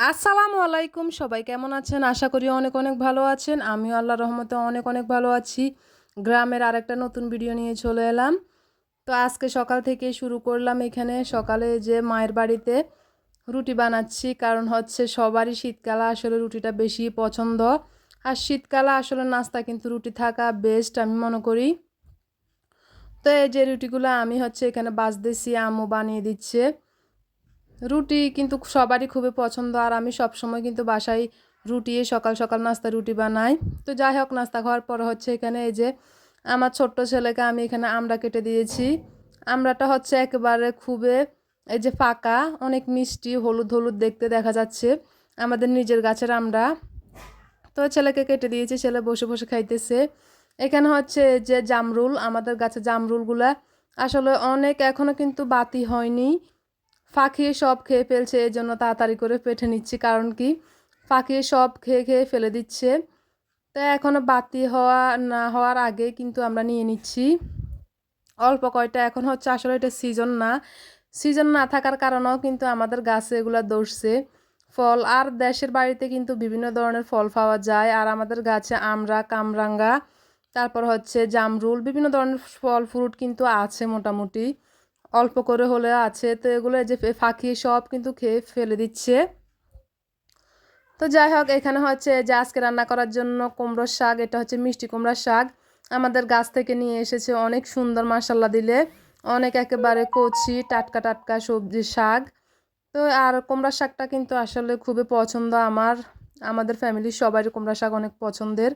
আসসালামু আলাইকুম, সবাই কেমন আছেন? আশা করি অনেক অনেক ভালো আছেন। আমিও আল্লাহ রহমতে অনেক অনেক ভালো আছি। গ্রামের আরেকটা নতুন ভিডিও নিয়ে চলে এলাম। তো আজকে সকাল থেকে শুরু করলাম এখানে। সকালে যে মায়ের বাড়িতে রুটি বানাচ্ছি, কারণ হচ্ছে সবারই শীতকালে আসলে রুটিটা বেশি পছন্দ। আর শীতকালে আসলে নাস্তা কিন্তু রুটি থাকা বেস্ট আমি মনে করি। তো এই যে রুটিগুলো আমি হচ্ছে এখানে বাজতেছি, আম্মু বানিয়ে দিচ্ছে। রুটি কিন্তু সবারই খুবই পছন্দ, আর আমি সবসময় কিন্তু বাসায় রুটি, সকাল সকাল নাস্তা রুটি বানাই। তো যাই হোক, নাস্তা খাওয়ার পর হচ্ছে এখানে এই যে আমার ছোট্ট ছেলেকে আমি এখানে আমড়া কেটে দিয়েছি। আমড়াটা হচ্ছে একেবারে খুবই এই যে ফাঁকা, অনেক মিষ্টি, হলুদ হলুদ দেখতে দেখা যাচ্ছে আমাদের নিজের গাছের আমড়া তো ছেলেকে কেটে দিয়েছি, ছেলে বসে বসে খাইতেছে। এখানে হচ্ছে যে জামরুল, আমাদের গাছে জামরুলগুলা আসলে অনেক এখনও কিন্তু বাতি হয়নি। ফাঁকিয়ে সব খেয়ে ফেলছে, এই জন্য তাড়াতাড়ি করে পেটে নিচ্ছি। কারণ কি? ফাঁকিয়ে সব খেয়ে খেয়ে ফেলে দিচ্ছে। তো এখনও বাতি হওয়া না হওয়ার আগে কিন্তু আমরা নিয়ে নিচ্ছি। অল্প কয়টা, এখন হচ্ছে আসলে এটা সিজন না। সিজন না থাকার কারণেও কিন্তু আমাদের গাছে এগুলো দৌড়ছে ফল আর দেশের বাড়িতে কিন্তু বিভিন্ন ধরনের ফল পাওয়া যায়। আর আমাদের গাছে আমড়া কামরাঙ্গা, তারপর হচ্ছে জামরুল, বিভিন্ন ধরনের ফল ফ্রুট কিন্তু আছে মোটামুটি। অল্প করে হলে আছে। তো এগুলো যে ফাঁকি সব কিন্তু খেয়ে ফেলে দিচ্ছে। তো যাই হোক, এখানে হচ্ছে যে আজকে রান্না করার জন্য কুমড়োর শাক, এটা হচ্ছে মিষ্টি কুমড়ার শাক। আমাদের গাছ থেকে নিয়ে এসেছে অনেক সুন্দর মাসাল্লা দিলে। অনেক একেবারে কচি, টাটকা টাটকা সবজি শাক। তো আর কুমড়ার শাকটা কিন্তু আসলে খুবই পছন্দ আমার। আমাদের ফ্যামিলির সবারই কুমড়া শাক অনেক পছন্দের।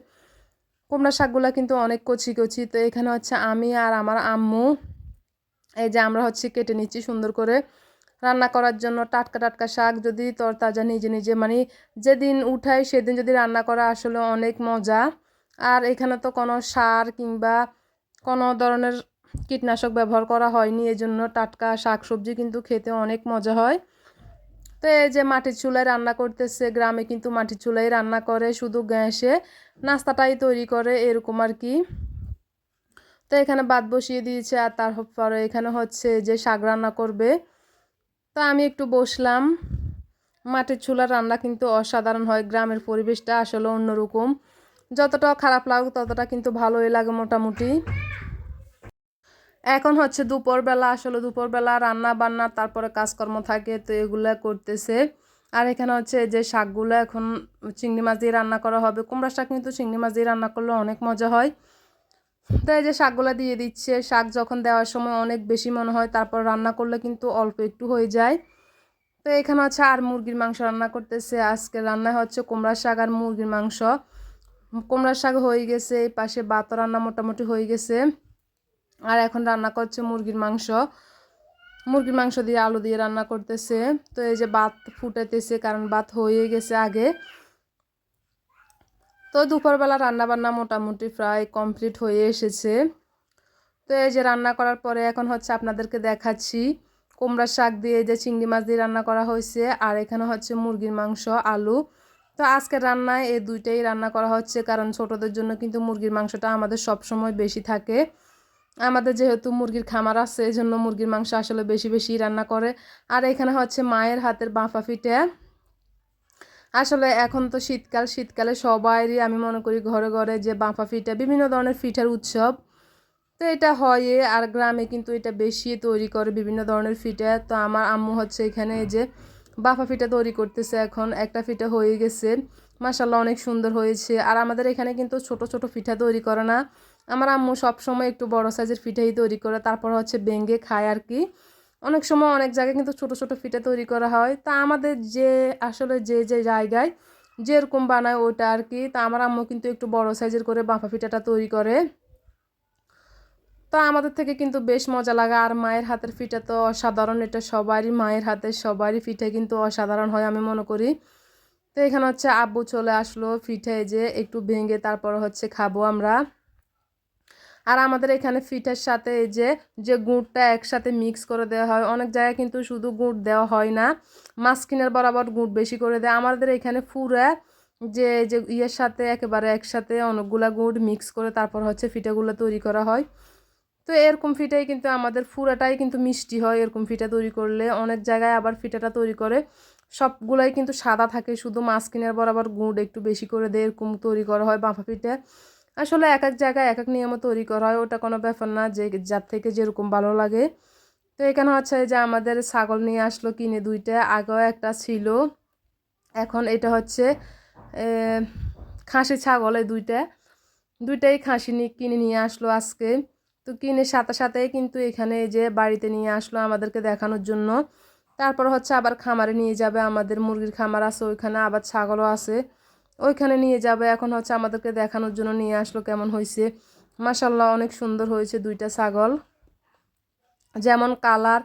কুমড়া শাকগুলো কিন্তু অনেক কচি কচি। তো এখানে হচ্ছে আমি আর আমার আম্মু এই যে আমরা হচ্ছে কেটে নিচ্ছি সুন্দর করে। রান্না করার জন্য টাটকা টাটকা শাক যদি তরতাজা নিজে নিজে মানে যেদিন উঠাই সেদিন যদি রান্না করা আসলে অনেক মজা। আর এখানে তো কোনো সার কিংবা কোনো ধরনের কীটনাশক ব্যবহার করা হয়নি এই জন্য টাটকা শাক সবজি কিন্তু খেতে অনেক মজা হয়। তো এই যে মাটির চুলায় রান্না করতেছে, গ্রামে কিন্তু মাটির চুলায় রান্না করে, শুধু গ্যাসে। নাস্তাটাই তৈরি করে, এরকম আর কি। তো এখানে ভাত বসিয়ে দিয়েছে আর তারপরে এখানে হচ্ছে যে শাক রান্না করবে। তো আমি একটু বসলাম। মাটির চুলার রান্না কিন্তু অসাধারণ হয়, গ্রামের পরিবেশটা আসলে অন্যরকম। যতটা খারাপ লাগুক ততটা কিন্তু ভালোই লাগে মোটামুটি। এখন হচ্ছে দুপুরবেলা, আসলে দুপুরবেলা রান্না বান্না তারপরে কাজকর্ম থাকে, তো এগুলা করতেছে। আর এখানে হচ্ছে যে শাকগুলো এখন চিংড়ি মাছ দিয়ে রান্না করা হবে। কুমড়া শাক কিন্তু চিংড়ি মাছ দিয়ে রান্না করলে অনেক মজা হয়। তো এই যে শাকগুলো দিয়ে দিচ্ছে, শাক যখন দেওয়ার সময় অনেক বেশি মনে হয়, তারপর রান্না করলে কিন্তু অল্প একটু হয়ে যায়। তো এখানে হচ্ছে আর মুরগির মাংস রান্না করতেছে। আজকে রান্না হচ্ছে কুমড়ার শাক আর মুরগির মাংস। কুমড়ার শাক হয়ে গেছে, এই পাশে বাত রান্না মোটামুটি হয়ে গেছে। আর এখন রান্না করছে মুরগির মাংস। মুরগির মাংস দিয়ে আলু দিয়ে রান্না করতেছে। তো এই যে ভাত ফুটাইতেছে, কারণ ভাত হয়ে গেছে আগে। তো দুপুরবেলা রান্নাবান্না মোটামুটি প্রায় কমপ্লিট হয়ে এসেছে। তো এই যে রান্না করার পরে এখন হচ্ছে আপনাদেরকে দেখাচ্ছি কুমড়ার শাক দিয়ে যে চিংড়ি মাছ দিয়ে রান্না করা হয়েছে আর এখানে হচ্ছে মুরগির মাংস, আলু। তো আজকে রান্নায় এই দুইটাই রান্না করা হচ্ছে কারণ ছোটদের জন্য কিন্তু মুরগির মাংসটা আমাদের সব সময় বেশি থাকে। আমাদের যেহেতু মুরগির খামার আছে এই জন্য মুরগির মাংস আসলে বেশি বেশি রান্না করে। আর এখানে হচ্ছে মায়ের হাতের বাঁফা ফিটে। আসলে এখন তো শীতকাল, শীতকালে সবাইরই আমি মনে করি ঘরে ঘরে যে বাঁফা ফিটা, বিভিন্ন ধরনের ফিঠার উৎসব। তো এটা হয় আর গ্রামে কিন্তু এটা বেশি তৈরি করে বিভিন্ন ধরনের ফিটা। তো আমার আম্মু হচ্ছে এখানে যে বাফা ফিটা তৈরি করতেছে এখন। একটা ফিটা হয়ে গেছে। মাসাল্লাহ অনেক সুন্দর হয়েছে। আর আমাদের এখানে কিন্তু ছোট ছোট পিঠা তৈরি করে না। আমার আম্মু সবসময় একটু বড় সাইজের পিঠাই তৈরি করে, তারপর হচ্ছে বেঙ্গে খায় আর কি। অনেক সময় অনেক জায়গায় কিন্তু ছোট ছোট ফিটা তৈরি করা হয়। তা আমাদের যে, আসলে যে যে জায়গায় যেরকম বানায় ওইটা আর কি তা আমার আম্মু কিন্তু একটু বড় সাইজের করে বাঁফা ফিটাটা তৈরি করে। তো আমাদের থেকে কিন্তু বেশ মজা লাগে। আর মায়ের হাতের ফিটা তো অসাধারণ। এটা সবারই, মায়ের হাতের সবারই ফিটে কিন্তু অসাধারণ হয় আমি মনে করি। তো এখানে হচ্ছে আব্বু চলে আসলো ফিটে যে একটু ভেঙে তারপর হচ্ছে খাব আমরা। আর আমাদের এখানে ফিটের সাথে এই যে যে গুড়টা একসাথে মিক্স করে দেওয়া হয়, অনেক জায়গায় কিন্তু শুধু গুড় দেওয়া হয় না, মাস্কিনের বরাবর গুড় বেশি করে দেয়। আমাদের এখানে ফুরা যে যে ইয়ের সাথে একেবারে একসাথে অনেকগুলা গুড় মিক্স করে তারপর হচ্ছে ফিটাগুলো তৈরি করা হয়। তো এরকম ফিটাই কিন্তু আমাদের ফুরাটাই কিন্তু মিষ্টি হয়, এরকম ফিটা তৈরি করলে। অনেক জায়গায় আবার ফিটাটা তৈরি করে। সবগুলাই কিন্তু সাদা থাকে, শুধু মাঝখানের বরাবর গুড় একটু বেশি করে দেয় এরকম তৈরি করা হয় বাফা পিঠা আসলে এক এক জায়গায় এক এক নিয়মে তৈরি করা হয়, ওটা কোনো ব্যাপার না, যে যার থেকে যেরকম ভালো লাগে। তো এখানে হচ্ছে যে আমাদের ছাগল নিয়ে আসলো, কিনে দুইটা, আগেও একটা ছিল। এখন এটা হচ্ছে খাসি ছাগল এই দুইটা। দুইটাই খাসি নিয়ে কিনে নিয়ে আসলো আজকে। তো কিনে সাথে সাথেই কিন্তু এখানে যে বাড়িতে নিয়ে আসলো আমাদেরকে দেখানোর জন্য। তারপর হচ্ছে আবার খামারে নিয়ে যাবে, আমাদের মুরগির খামার আছে, ওইখানে আবার ছাগলও আছে। ওইখানে নিয়ে যাবে। এখন হচ্ছে আমাদেরকে দেখানোর জন্য নিয়ে আসলো কেমন হয়েছে। মাসাল্লাহ অনেক সুন্দর হয়েছে দুইটা ছাগল। যেমন কালার,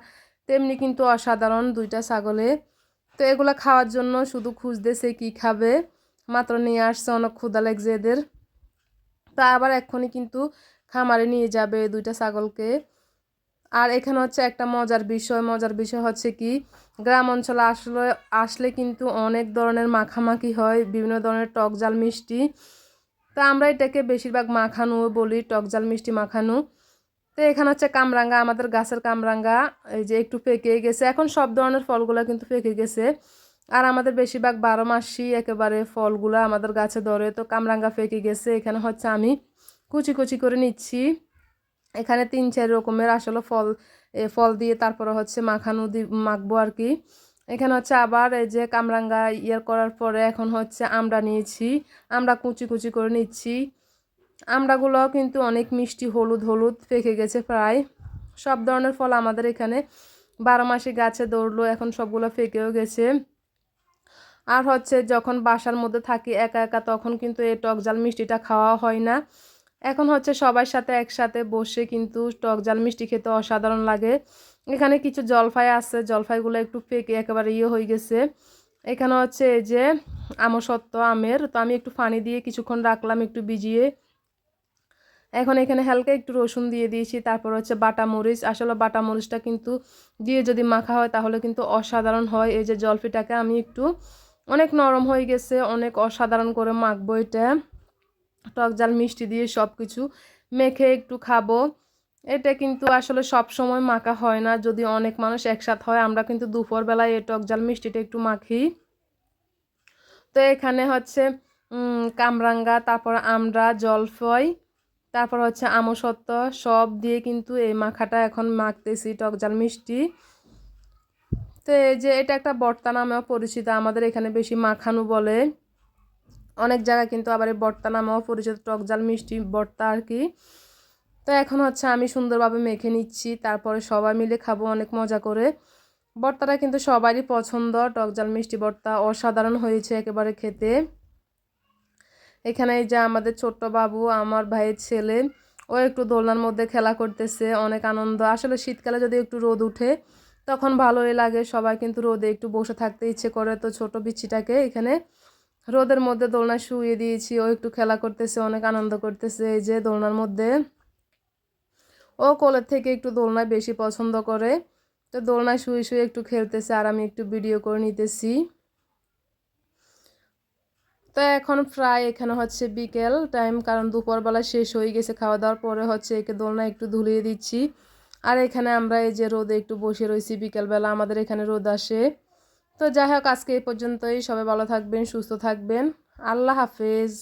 তেমনি কিন্তু অসাধারণ দুইটা ছাগলে। তো এগুলো খাওয়ার জন্য শুধু খুঁজতেছে কি খাবে। মাত্র নিয়ে আসছে অনেক ক্ষুদা লাগছে এদের। তা আবার এক্ষুনি কিন্তু খামারে নিয়ে যাবে দুইটা ছাগলকে। আর এখানে হচ্ছে একটা মজার বিষয় মজার বিষয় হচ্ছে কি, গ্রাম অঞ্চলে আসলে আসলে কিন্তু অনেক ধরনের মাখামাখি হয়, বিভিন্ন ধরনের টক জাল মিষ্টি। তা আমরা এটাকে বেশিরভাগ মাখানো বলি, টক জাল মিষ্টি মাখানো। তো এখানে হচ্ছে কামরাঙ্গা, আমাদের গাছের কামরাঙ্গা, এই যে একটু পেকে গেছে। এখন সব ধরনের ফলগুলো কিন্তু পেকে গেছে। আর আমাদের বেশিরভাগ বারো মাসই একেবারে ফলগুলো আমাদের গাছে ধরে। তো কামরাঙ্গা পেকে গেছে, এখানে হচ্ছে আমি কুচি কুচি করে নিচ্ছি। এখানে তিন, চার রকমের আসলে ফল ফল দিয়ে তারপরে হচ্ছে মাখানো দি, মাখবো আর কি এখানে হচ্ছে আবার এই যে কামরাঙ্গা ইয়ে করার পরে এখন হচ্ছে আমরা নিয়েছি। আমরা কুচি কুচি করে নিচ্ছি। আমড়াগুলো কিন্তু অনেক মিষ্টি, হলুদ হলুদ পেকে গেছে প্রায়। সব ধরনের ফল আমাদের এখানে বারো মাসে গাছে দৌড়লো, এখন সবগুলো ফেকেও গেছে। আর হচ্ছে যখন বাসার মধ্যে থাকি একা একা, তখন কিন্তু এই টক জাল মিষ্টিটা খাওয়া হয় না। এখন হচ্ছে সবার সাথে একসাথে বসে কিন্তু টক জাল মিষ্টি খেতে অসাধারণ লাগে। এখানে কিছু জলফাই আছে, জলফাইগুলো একটু পেকে একেবারে ইয়ে হয়ে গেছে। এখানে হচ্ছে এই যে আমসত্ব আমের, তো আমি একটু পানি দিয়ে কিছুক্ষণ রাখলাম একটু ভিজিয়ে। এখন এখানে হালকা একটু রসুন দিয়ে দিয়েছি, তারপর হচ্ছে বাটা মরিচ। আসলে বাটা মরিচটা কিন্তু দিয়ে যদি মাখা হয় তাহলে কিন্তু অসাধারণ হয়। এই যে জলফিটাকে আমি একটু অনেক নরম হয়ে গেছে, অনেক অসাধারণ করে মাখবো এটা। টক জাল, মিষ্টি দিয়ে সব কিছু মেখে একটু খাব। এটা কিন্তু আসলে সব সময় মাখা হয় না। যদি অনেক মানুষ একসাথে হয়, আমরা কিন্তু দুপুরবেলায় এই টক জাল, মিষ্টিটা একটু মাখি। তো এখানে হচ্ছে কামরাঙ্গা, তারপর আমরা জলফয় তারপর হচ্ছে আমসত্ব, সব দিয়ে কিন্তু এই মাখাটা এখন মাখতেছি, টক জাল, মিষ্টি। তো এই যে, এটা একটা বর্তা নামেও পরিচিত। আমাদের এখানে বেশি মাখানো বলে। অনেক জায়গায় কিন্তু আবার এই বর্তা নামেও পরিচিত টক জাল মিষ্টি বর্তা আর কি। তো এখন হচ্ছে আমি সুন্দরভাবে মেখে নিচ্ছি, তারপরে সবাই মিলে খাব অনেক মজা করে। বর্তাটা কিন্তু সবারই পছন্দ টক জাল মিষ্টি বর্তা অসাধারণ হয়েছে একেবারে খেতে। এখানে যে আমাদের ছোট্ট বাবু, আমার ভাইয়ের ছেলে, ও একটু দোলনার মধ্যে খেলা করতেছে, অনেক আনন্দ। আসলে শীতকালে যদি একটু রোদ উঠে, তখন ভালোই লাগে। সবাই কিন্তু রোদে একটু বসে থাকতে ইচ্ছে করে। তো ছোট বিচ্ছিটাকে এখানে রোদের মধ্যে দোলনা শুয়ে দিয়েছি, ও একটু খেলা করতেছে, অনেক আনন্দ করতেছে। এই যে দোলনার মধ্যে ও কোলের থেকে একটু দোলনায় বেশি পছন্দ করে। তো দোলনায় শুয়ে শুয়ে একটু খেলতেছে আর আমি একটু ভিডিও করে নিতেছি। তো এখন প্রায় এখানে হচ্ছে বিকেল টাইম কারণ দুপুরবেলা শেষ হয়ে গেছে খাওয়া দাওয়ার পরে হচ্ছে একে দোলনা একটু ধুলিয়ে দিচ্ছি। আর এখানে আমরা এই যে রোদে একটু বসে রয়েছি, বিকেলবেলা আমাদের এখানে রোদ আসে। তো যাই হোক আজকে এই পর্যন্তই। সবাই ভালো থাকবেন সুস্থ থাকবেন। আল্লাহ হাফেজ।